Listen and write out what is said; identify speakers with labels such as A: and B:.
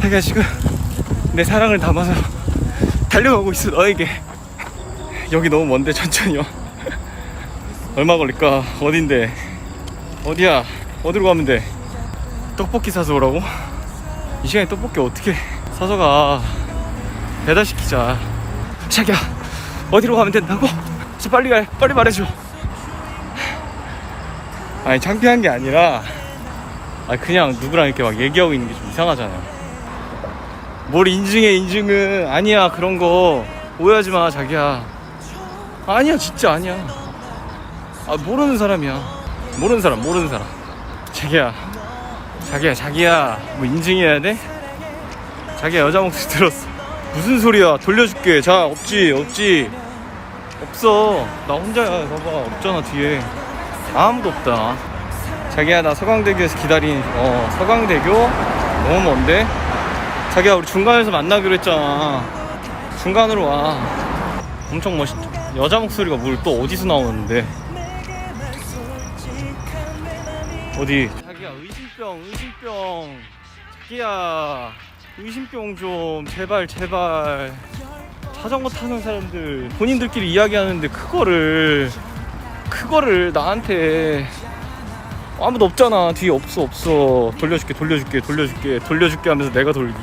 A: 자기야 지금 내 사랑을 담아서 달려가고 있어 너에게. 여기 너무 먼데 천천히 와. 얼마 걸릴까? 어딘데? 어디야? 어디로 가면 돼? 떡볶이 사서 오라고? 이 시간에 떡볶이 어떻게 사서 가? 배달시키자. 자기야 어디로 가면 된다고? 저 빨리 가 빨리 말해줘. 아니 창피한 게 아니라 아 그냥 누구랑 이렇게 막 얘기하고 있는 게 좀 이상하잖아요 뭘 인증해 인증은. 아니야 그런 거. 오해하지 마 자기야. 아니야 진짜 아니야. 아 모르는 사람이야. 모르는 사람 모르는 사람. 자기야. 자기야 자기야. 뭐 인증해야 돼? 자기야 여자 목소리 들었어. 무슨 소리야? 돌려줄게. 자 없지 없지. 없어. 나 혼자야. 봐봐. 없잖아 뒤에. 아무도 없다. 자기야 나 서강대교에서 기다린 어 서강대교? 너무 먼데 자기야 우리 중간에서 만나기로 했잖아. 중간으로 와. 엄청 멋있죠 여자 목소리가 뭘 또 어디서 나오는데? 어디? 자기야 의심병 의심병. 자기야 의심병 좀 제발 제발. 자전거 타는 사람들 본인들끼리 이야기하는데 그거를 그거를 나한테 아무도 없잖아. 뒤에 없어 없어. 돌려줄게 돌려줄게 돌려줄게 돌려줄게 하면서 내가 돌기